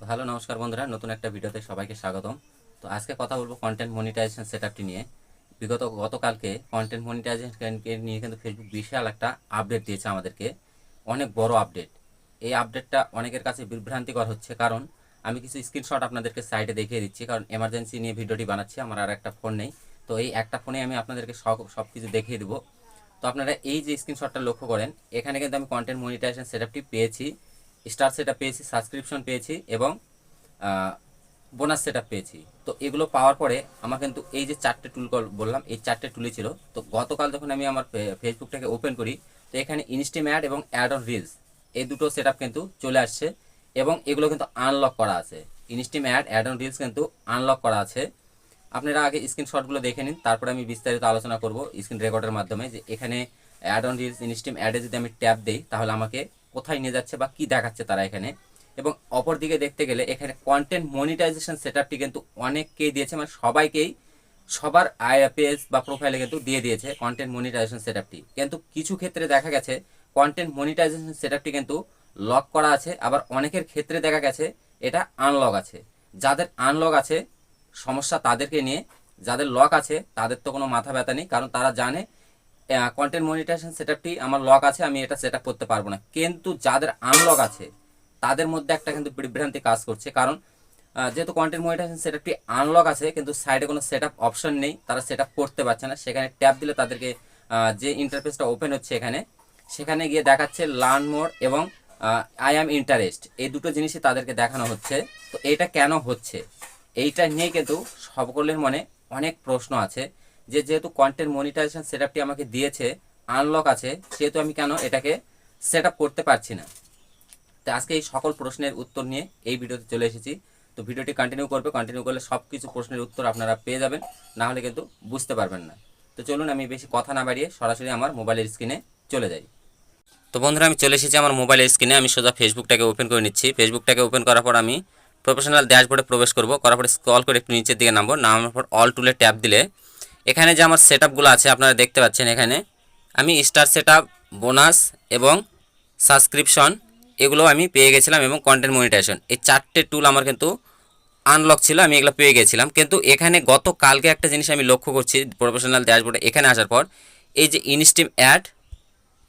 তো হ্যালো নমস্কার বন্ধুরা, নতুন একটা ভিডিওতে সবাইকে স্বাগতম। তো আজকে কথা বলব কন্টেন্ট মনিটাইজেশন সেটআপটি নিয়ে। বিগত গতকালকে কন্টেন্ট মনিটাইজেশনকে নিয়ে কিন্তু ফেসবুক বিশাল একটা আপডেট দিয়েছে আমাদেরকে। অনেক বড় আপডেট এই আপডেটটা অনেকের কাছে বিভ্রান্তিকর হচ্ছে কারণ আমি কিছু স্ক্রিনশট আপনাদেরকে সাইটে দেখিয়ে দিচ্ছি, কারণ এমার্জেন্সি নিয়ে ভিডিওটি বানাচ্ছি, আমার আর একটা ফোন নেই। তো এই একটা ফোনে আমি আপনাদেরকে সব সব কিছু দেখিয়ে দেবো। তো আপনারা এই যে স্ক্রিনশটটা লক্ষ্য করেন, এখানে কিন্তু আমি কন্টেন্ট মনিটাইজেশন সেটআপটি পেয়েছি। স্টার সেটআপ পেয়েছি, সাবস্ক্রিপশন পেয়েছি এবং বোনাস সেটআপ পেয়েছি। তো এগুলো পাওয়ার পরে আমার কিন্তু এই যে চারটে টুল বললাম, এই চারটে টুলই ছিল। তো গতকাল যখন আমি আমার ফেসবুকটাকে ওপেন করি, তো এখানে ইনস্টিম অ্যাড এবং অ্যাড অন রিলস এই দুটো সেটআপ কিন্তু চলে আসছে এবং এগুলো কিন্তু আনলক করা আছে। Instream ad ad on reels কিন্তু আনলক করা আছে। আপনারা আগে স্ক্রিনশটগুলো দেখে নিন, তারপরে আমি বিস্তারিত আলোচনা করব স্ক্রিন রেকর্ডের মাধ্যমে যে এখানে অ্যাড অন রিলস ইনস্টিম অ্যাডে যদি আমি ট্যাপ দিই, তাহলে আমাকে কোথায় নিয়ে যাচ্ছে বা কি দেখাচ্ছে তারা এখানে। এবং অপর দিকে দেখতে গেলে এখানে কন্টেন্ট মনিটাইজেশন সেটআপটি কিন্তু অনেককেই দিয়েছে মানে সবাইকেই, সবার আইএপিএস বা প্রোফাইলে কিন্তু দিয়ে দিয়েছে কন্টেন্ট মনিটাইজেশন সেটআপটি কিন্তু কিছু ক্ষেত্রে দেখা গেছে কন্টেন্ট মনিটাইজেশন সেটআপটি কিন্তু লক করা আছে, আবার অনেকের ক্ষেত্রে দেখা গেছে, এটা আনলক আছে। যাদের আনলক আছে, সমস্যা তাদেরকে নিয়ে, যাদের লক আছে, তাদের তো কোনো মাথা ব্যথা নেই, কারণ তারা জানে কন্টেন্ট মনিটাইজেশন সেটআপটি আমার লক আছে, আমি এটা সেট করতে পারব না। কিন্তু যাদের আনলক আছে, তাদের মধ্যে একটা কিন্তু বিভ্রান্তি কাজ করছে। কারণ যেহেতু কন্টেন্ট মনিটাইজেশন সেটআপটি আনলক আছে, কিন্তু সাইডে কোনো সেটআপ অপশন নেই, তারা সেটআপ করতে পারছে না। সেখানে ট্যাপ দিলে তাদেরকে যে ইন্টারফেসটা ওপেন হচ্ছে এখানে, সেখানে গিয়ে দেখাচ্ছে লার্ন মোড এবং আই অ্যাম ইন্টারেস্ট এই দুটো জিনিসই তাদেরকে দেখানো হচ্ছে। তো এটা কেন হচ্ছে? এইটা নিয়ে কিন্তু সকলের মনে অনেক প্রশ্ন আছে। যে যেহেতু কন্টেন্ট মনিটাইজেশন সেট আপটি আমাকে দিয়েছে আনলক আছে, সেহেতু আমি কেন এটাকে সেট করতে পারছি না? তো আজকে এই সকল প্রশ্নের উত্তর নিয়ে এই ভিডিওতে চলে এসেছি। তো ভিডিওটি কন্টিনিউ করবে কন্টিনিউ করলে সব কিছু প্রশ্নের উত্তর আপনারা পেয়ে যাবেন, না হলে কিন্তু বুঝতে পারবেন না। তো চলুন আমি বেশি কথা না বাড়িয়ে সরাসরি আমার মোবাইলের স্ক্রিনে চলে যাই। তো বন্ধুরা, আমি চলে এসেছি আমার মোবাইলের স্ক্রিনে আমি সোজা ফেসবুকটাকে ওপেন করে নিচ্ছি। ফেসবুকটাকে ওপেন করার পর আমি প্রফেশনাল ড্যাশবোর্ডে প্রবেশ করব। করার পরে স্ক্রল করে একটু নিচের দিকে নামবো। নামার পর অল টুলে ট্যাপ দিলে এখানে যে আমার সেট আছে, আপনারা দেখতে পাচ্ছেন এখানে। আমি স্টার সেট বোনাস এবং সাবস্ক্রিপশন, এগুলো আমি পেয়ে গেছিলাম এবং কন্টেন্ট মনিটাইজেশন এই চারটে টুল আমার কিন্তু আনলক ছিল, আমি এগুলো পেয়ে গেছিলাম। কিন্তু এখানে গত কালকে একটা জিনিস আমি লক্ষ্য করছি প্রফেশনাল ড্যাশবোর্ডে এখানে আসার পর, এই যে ইনস্টিম অ্যাড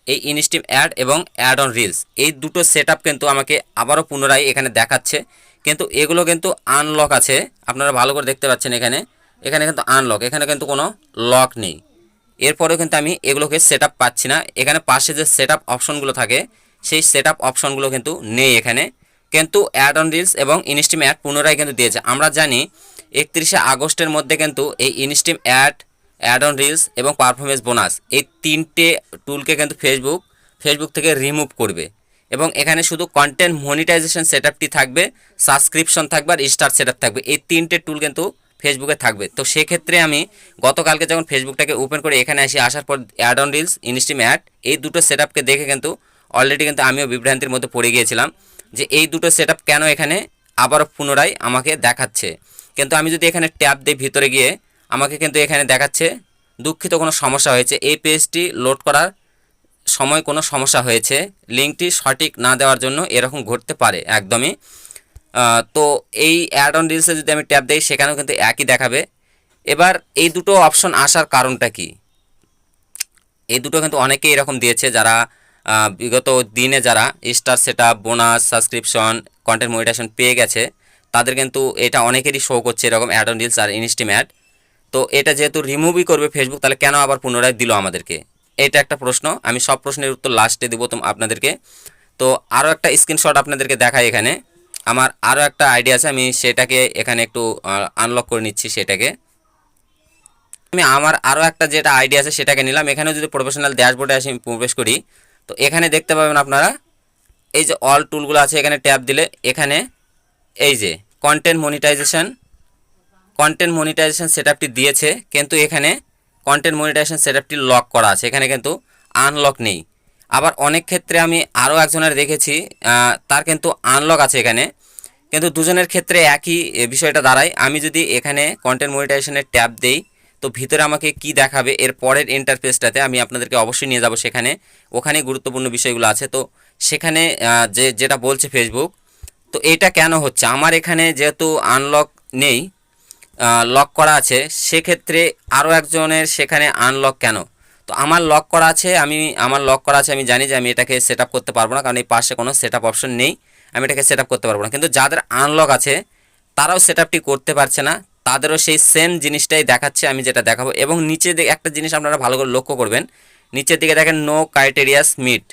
এই ইনস্টিম অ্যাড এবং অ্যাড অন রিলস এই দুটো সেট কিন্তু আমাকে আবারও পুনরায় এখানে দেখাচ্ছে। কিন্তু এগুলো কিন্তু আনলক আছে, আপনারা ভালো করে দেখতে পাচ্ছেন এখানে। এখানে কিন্তু আনলক এখানে কিন্তু কোনো লক নেই। এরপরেও কিন্তু আমি এগুলোকে সেট পাচ্ছি না। এখানে পাশে যে সেট অপশনগুলো থাকে, সেই সেট অপশনগুলো কিন্তু নেই এখানে। কিন্তু অ্যাড অন রিলস এবং ইনস্টিম অ্যাড পুনরায় কিন্তু দিয়েছে। আমরা জানি একত্রিশে আগস্টের মধ্যে কিন্তু এই instream ad ad on reels এবং পারফরমেন্স বোনাস এই তিনটে টুলকে কিন্তু ফেসবুক ফেসবুক থেকে রিমুভ করবে। এবং এখানে শুধু কন্টেন্ট মনিটাইজেশন সেটআপটি থাকবে সাবস্ক্রিপশন থাকবে আর স্টার সেটআপ থাকবে। এই তিনটে টুল কিন্তু ফেসবুকে থাকবে। তো সেক্ষেত্রে আমি গতকালকে যখন ফেসবুকটাকে ওপেন করে এখানে আসি আসার পর ad on reels instream ad এই দুটো সেটআপকে দেখে কিন্তু অলরেডি কিন্তু আমিও বিভ্রান্তির মধ্যে পড়ে গিয়েছিলাম যে এই দুটো সেটআপ কেন এখানে আবারও পুনরায় আমাকে দেখাচ্ছে। কিন্তু আমি যদি এখানে ট্যাপ দিই ভিতরে গিয়ে, আমাকে কিন্তু এখানে দেখাচ্ছে, দুঃখিত কোনো সমস্যা হয়েছে। এই পেজটি লোড করার সময় কোনো সমস্যা হয়েছে। লিঙ্কটি সঠিক না দেওয়ার জন্য এরকম ঘটতে পারে একদমই। তো এই অ্যাড অন রিলসে যদি আমি ট্যাপ দিই, সেখানেও কিন্তু একই দেখাবে। এবার এই দুটো অপশন আসার কারণটা কি? এই দুটো কিন্তু অনেকেই এরকম দিয়েছে যারা বিগত দিনে যারা star set bonus subscription content monetisation পেয়ে গেছে, তাদের কিন্তু এটা অনেকেরই শো করছে এরকম অ্যাড অন রিলস আর ইনস্টিম অ্যাড তো এটা যেহেতু রিমুভই করবে ফেসবুক তাহলে কেন আবার পুনরায় দিল আমাদেরকে? এটা একটা প্রশ্ন। আমি সব প্রশ্নের উত্তর লাস্টে দেবো আপনাদেরকে। তো আরও একটা স্ক্রিনশট আপনাদেরকে দেখাই এখানে। আমার আরও একটা আইডিয়া আছে, আমি সেটাকে এখানে একটু আনলক করে নিচ্ছি সেটাকে। আমি আমার আরও একটা যেটা আইডিয়া আছে সেটাকে নিলাম। এখানেও যদি প্রফেশনাল ড্যাশবোর্ডে আসি প্রবেশ করি। তো এখানে দেখতে পাবেন আপনারা, এই যে অল টুলগুলো আছে, এখানে ট্যাপ দিলে এখানে এই যে কন্টেন্ট মনিটাইজেশন কন্টেন্ট মনিটাইজেশন সেটআপটি দিয়েছে, কিন্তু এখানে কন্টেন্ট মনিটাইজেশন সেটআপটি লক করা আছে। এখানে কিন্তু আনলক নেই। আবার অনেক ক্ষেত্রে আমি আরও একজনের দেখেছি তার কিন্তু আনলক আছে এখানে। কিন্তু দুজনের ক্ষেত্রে একই বিষয়টা দাঁড়ায়। আমি যদি এখানে কন্টেন্ট মনিটাইজেশনের ট্যাব দেই, তো ভিতরে আমাকে কি দেখাবে, এর পরের ইন্টারফেসটাতে আমি আপনাদেরকে অবশ্যই নিয়ে যাব সেখানে। ওখানে গুরুত্বপূর্ণ বিষয়গুলো আছে। তো সেখানে যে, যেটা বলছে ফেসবুক তো এটা কেন হচ্ছে? আমার এখানে যেহেতু আনলক নেই লক করা আছে, সেক্ষেত্রে আরও একজনের সেখানে আনলক কেন? তো আমার লক করা আছে, আমি, আমার লক করা আছে, আমি জানি যে আমি এটাকে সেট করতে পারব না, কারণ এই পাশে কোনো সেট অপশন নেই, আমি এটাকে সেট করতে পারব না। কিন্তু যাদের আনলক আছে, তারাও সেট করতে পারছে না, তাদেরও সেই সেম জিনিসটাই দেখাচ্ছে, আমি যেটা দেখাবো। এবং নিচে একটা জিনিস আপনারা ভালো করে লক্ষ্য করবেন, নিচের দিকে দেখেন নো ক্রাইটেরিয়াস মিট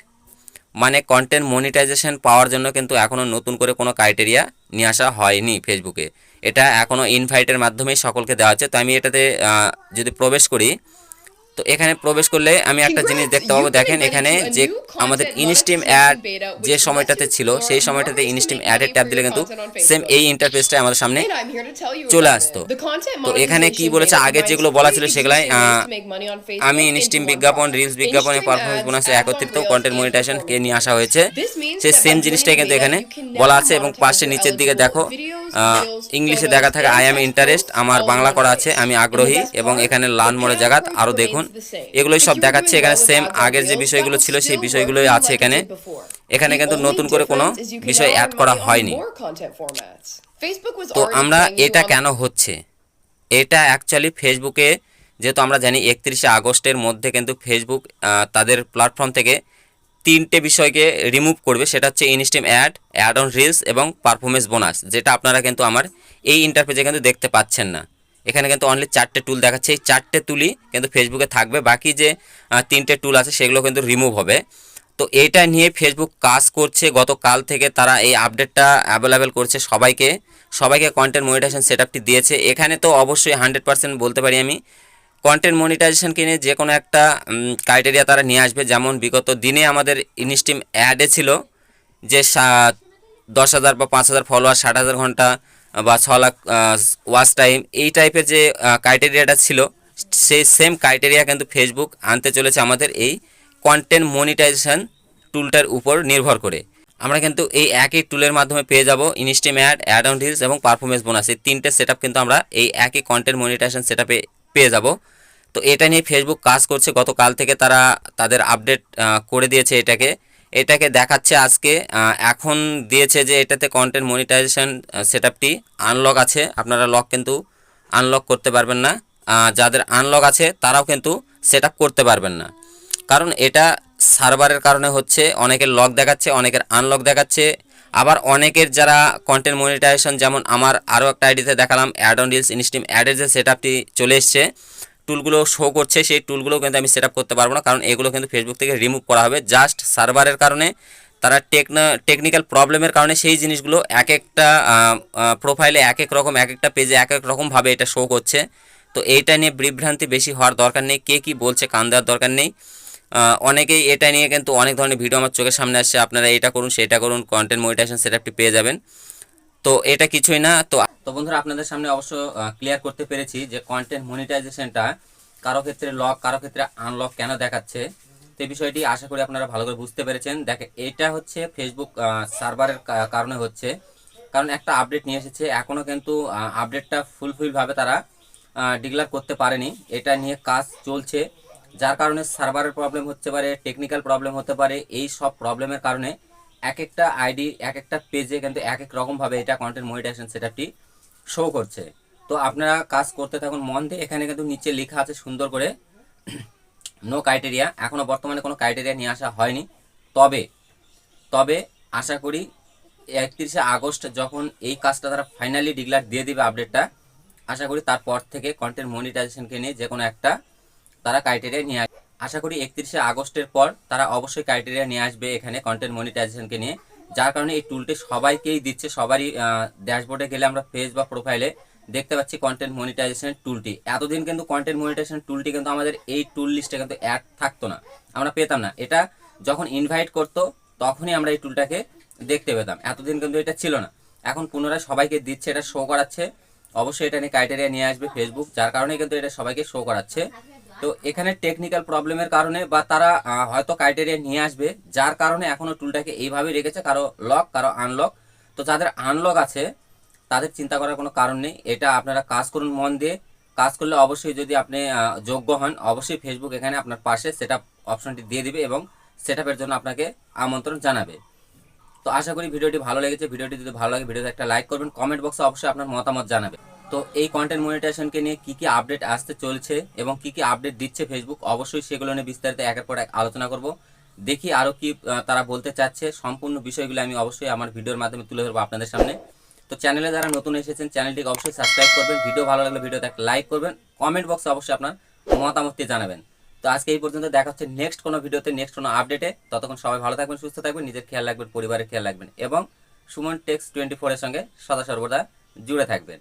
মানে কন্টেন্ট মনিটাইজেশন পাওয়ার জন্য কিন্তু এখনও নতুন করে কোনো ক্রাইটেরিয়া নিয়ে আসা হয়নি ফেসবুকে এটা এখনও ইনভাইটের মাধ্যমেই সকলকে দেওয়া হচ্ছে। তো আমি এটাতে যদি প্রবেশ করি তো এখানে প্রবেশ করলে আমি একটা জিনিস দেখতে পাবো। দেখেন এখানে যে আমাদের ইনস্টিম অ্যাড যে সময়টাতে ছিল সেই সময়টাতে ইনস্টিম অ্যাডের ট্যাব দিলে কিন্তু সেম এই ইন্টারফেসটা আমাদের সামনে চলে আসতো। তো এখানে কি বলেছে? আগে যেগুলো বলা ছিল সেগুলাই আমি ইনস্টিম বিজ্ঞাপন রিলস বিজ্ঞাপন পারফরমেন্স বোনাসে একত্রিত কন্টেন্ট মনিটাইজেশন কে নিয়ে আসা হয়েছে। সেই সেম জিনিসটাই কিন্তু এখানে বলা আছে এবং পাশে নিচের দিকে দেখো। ইংলিশে দেখা থাকে আই এম ইন্টারেস্ট আমার বাংলা করা আছে, আমি আগ্রহী এবং এখানে লান মোড়ে জায়গাত আরও দেখুন। এগুলোই সব দেখাচ্ছে, এখানে সেম আগের যে বিষয়গুলো ছিল, সেই বিষয়গুলোই আছে এখানে। এখানে কিন্তু নতুন করে কোনো বিষয় অ্যাড করা হয়নি। তো আমরা এটা কেন হচ্ছে? এটা অ্যাকচুয়ালি ফেসবুকে যেহেতু আমরা জানি একত্রিশে আগস্টের মধ্যে কিন্তু ফেসবুক তাদের প্ল্যাটফর্ম থেকে তিনটে বিষয়কে রিমুভ করবে, সেটা হচ্ছে instream ad ad on reels এবং পারফরমেন্স বোনাস যেটা আপনারা কিন্তু আমার এই ইন্টারফেসে কিন্তু দেখতে পাচ্ছেন না। এখানে কিন্তু অনলি চারটে টুল দেখাচ্ছে, এই চারটে টুলই কিন্তু ফেসবুকে থাকবে, বাকি যে তিনটে টুল আছে সেগুলো কিন্তু রিমুভ হবে। তো এটা নিয়ে ফেসবুক কাজ করছে, গতকাল থেকে তারা এই আপডেটটা অ্যাভেলেবেল করছে সবাইকে সবাইকে কন্টেন্ট মনিটাইজেশন সেটআপটি দিয়েছে। এখানে তো অবশ্যই হান্ড্রেড বলতে পারি আমি কন্টেন্ট মনিটাইজেশনকে নিয়ে যে কোনো একটা ক্রাইটেরিয়া তারা নিয়ে আসবে। যেমন বিগত দিনে আমাদের ইনস্টিম অ্যাডে ছিল যে দশ হাজার বা পাঁচ হাজার ফলোয়ার ষাট হাজার ঘণ্টা বা ছ লাখ ওয়াচ টাইম এই টাইপের যে ক্রাইটেরিয়াটা ছিল, সেই সেম ক্রাইটেরিয়া কিন্তু ফেসবুক আনতে চলেছে আমাদের এই কন্টেন্ট মনিটাইজেশন টুলটার উপর নির্ভর করে। আমরা কিন্তু এই একই টুলের মাধ্যমে পেয়ে যাব instream ad ad on reels এবং পারফরমেন্স বোনাস এই তিনটে সেট কিন্তু আমরা এই একই কন্টেন্ট মনিটাইজেশন সেট পেয়ে যাব। তো এটা নিয়ে ফেসবুক কাজ করছে। গতকাল থেকে তারা তাদের আপডেট করে দিয়েছে এটাকে। এটাকে দেখাচ্ছে আজকে এখন দিয়েছে যে এটাতে content monetisation set up unlock আছে। আপনারা লক কিন্তু আনলক করতে পারবেন না। যাদের আনলক আছে, তারাও কিন্তু সেট করতে পারবেন না। কারণ এটা সার্ভারের কারণে হচ্ছে, অনেকের লক দেখাচ্ছে, অনেকের আনলক দেখাচ্ছে। আবার অনেকের যারা কন্টেন্ট মনিটাইজেশন যেমন আমার আরও একটা আইডিতে দেখালাম অ্যাড অন রিলস ইনস্টিম অ্যাডের যে সেট আপটি চলে এসছে টুলগুলো শো করছে, সেই টুলগুলো কিন্তু আমি সেট করতে পারব না, কারণ এগুলো কিন্তু ফেসবুক থেকে রিমুভ করা হবে। জাস্ট সার্ভারের কারণে, তারা টেকনা টেকনিক্যাল প্রবলেমের কারণে সেই জিনিসগুলো এক একটা প্রোফাইলে এক এক রকম, এক একটা পেজে এক এক রকমভাবে এটা শো করছে। তো এইটা নিয়ে বিভ্রান্তি বেশি হওয়ার দরকার নেই, কে কি বলছে, কান দেওয়ার দরকার নেই। অনেকেই এটা নিয়ে কিন্তু অনেক ধরনের ভিডিও আমার চোখের সামনে আসছে। আপনারা এটা করুন, সেটা করুন কন্টেন্ট মনিটাইজেশন সেটআপটি পেয়ে যাবেন। তো এটা কিছুই না, তো তো বন্ধুরা আপনাদের সামনে অবশ্য ক্লিয়ার করতে পেরেছি যে কন্টেন্ট মনিটাইজেশনটা কারও ক্ষেত্রে লক কারও ক্ষেত্রে আনলক কেন দেখাচ্ছে? তো এই বিষয়টি আশা করি আপনারা ভালো করে বুঝতে পেরেছেন। দেখে এটা হচ্ছে ফেসবুক সার্ভারের কারণে হচ্ছে। কারণ একটা আপডেট নিয়ে এসেছে এখনও কিন্তু আপডেটটা ফুলফিলভাবে তারা ডিক্লার করতে পারেনি। এটা নিয়ে কাজ চলছে। যার কারণে সার্ভারের প্রবলেম হতে পারে, টেকনিক্যাল প্রবলেম হতে পারে, এই সব প্রবলেমের কারণে এক একটা আইডি এক একটা পেজে কিন্তু এক এক রকমভাবে এটা কন্টেন্ট মনিটাইজেশন সেটআপটি শো করছে। তো আপনারা কাজ করতে থাকুন মন দিয়ে, এখানে কিন্তু নিচে লেখা আছে সুন্দর করে নো ক্রাইটেরিয়া এখনও বর্তমানে কোনো ক্রাইটেরিয়া নিয়ে আসা হয়নি। তবে তবে আশা করি একত্রিশে আগস্ট যখন এই কাজটা তারা ফাইনালি ডিক্লার দিয়ে দিবে আপডেটটা আশা করি তারপর থেকে কন্টেন্ট মনিটাইজেশনকে নিয়ে যে কোনো একটা তারা ক্রাইটেরিয়া নিয়ে আসবে আশা করি একত্রিশে আগস্টের পর তারা অবশ্যই ক্রাইটেরিয়া নিয়ে আসবে এখানে কন্টেন্ট মনিটাইজেশনকে নিয়ে। যার কারণে এই টুলটি সবাইকেই দিচ্ছে, সবারই ড্যাশবোর্ডে গেলে আমরা পেজ বা প্রোফাইলে দেখতে পাচ্ছি কন্টেন্ট মনিটাইজেশন টুলটি এতদিন কিন্তু কন্টেন্ট মনিটাইজেশন টুলটি কিন্তু আমাদের এই টুল লিস্টে কিন্তু অ্যাড থাকতো না। আমরা পেতাম না। এটা যখন ইনভাইট করতো, তখনই আমরা এই টুলটাকে দেখতে পেতাম। এতদিন কিন্তু এটা ছিল না। এখন পুনরায় সবাইকে দিচ্ছে, এটা শো করাচ্ছে। অবশ্যই এটা নিয়ে ক্রাইটেরিয়া নিয়ে আসবে ফেসবুক যার কারণে কিন্তু এটা সবাইকে শো করাচ্ছে। তো এখানে টেকনিক্যাল প্রবলেমের কারণে বা তারা হয়তো ক্রাইটেরিয়া নিয়ে আসবে, যার কারণে এখনও টুলটাকে এইভাবে রেখেছে, কারও লক কারও আনলক তো যাদের আনলক আছে, তাদের চিন্তা করার কোনো কারণ নেই। এটা আপনারা কাজ করুন মন দিয়ে। কাজ করলে অবশ্যই যদি আপনি যোগ্য হন, অবশ্যই ফেসবুক এখানে আপনার পাশে সেট অপশনটি দিয়ে দিবে এবং সেট জন্য আপনাকে আমন্ত্রণ জানাবে। তো আশা করি ভিডিওটি ভালো লেগেছে। ভিডিওটি যদি ভালো লাগে, ভিডিওতে একটা লাইক করবেন। কমেন্ট বক্সে অবশ্যই আপনার মতামত জানাবেন তো এই কন্টেন্ট মনিটাইজেশনকে নিয়ে কি কি আপডেট আসতে চলছে এবং কি কি আপডেট দিচ্ছে ফেসবুক অবশ্যই সেগুলো নিয়ে বিস্তারিত একের পর এক আলোচনা করব। দেখি আরও কি তারা বলতে চাচ্ছে। সম্পূর্ণ বিষয়গুলো আমি অবশ্যই আমার ভিডিওর মাধ্যমে তুলে ধরবো আপনাদের সামনে। তো চ্যানেলে যারা নতুন এসেছেন চ্যানেলটিকে অবশ্যই সাবস্ক্রাইব করবেন। ভিডিও ভালো লাগলে ভিডিওতে একটা লাইক করবেন। কমেন্ট বক্সে অবশ্যই আপনার মতামতটি জানাবেন। তো আজকে এই পর্যন্ত দেখা হচ্ছে নেক্সট কোনো ভিডিওতে নেক্সট কোনো আপডেটে ততক্ষণ সবাই ভালো থাকবেন, সুস্থ থাকবেন, নিজের খেয়াল রাখবেন, পরিবারের খেয়াল রাখবেন এবং সুমন টেক্স টোয়েন্টি ফোরের সঙ্গে সদা সর্বদা জুড়ে থাকবেন।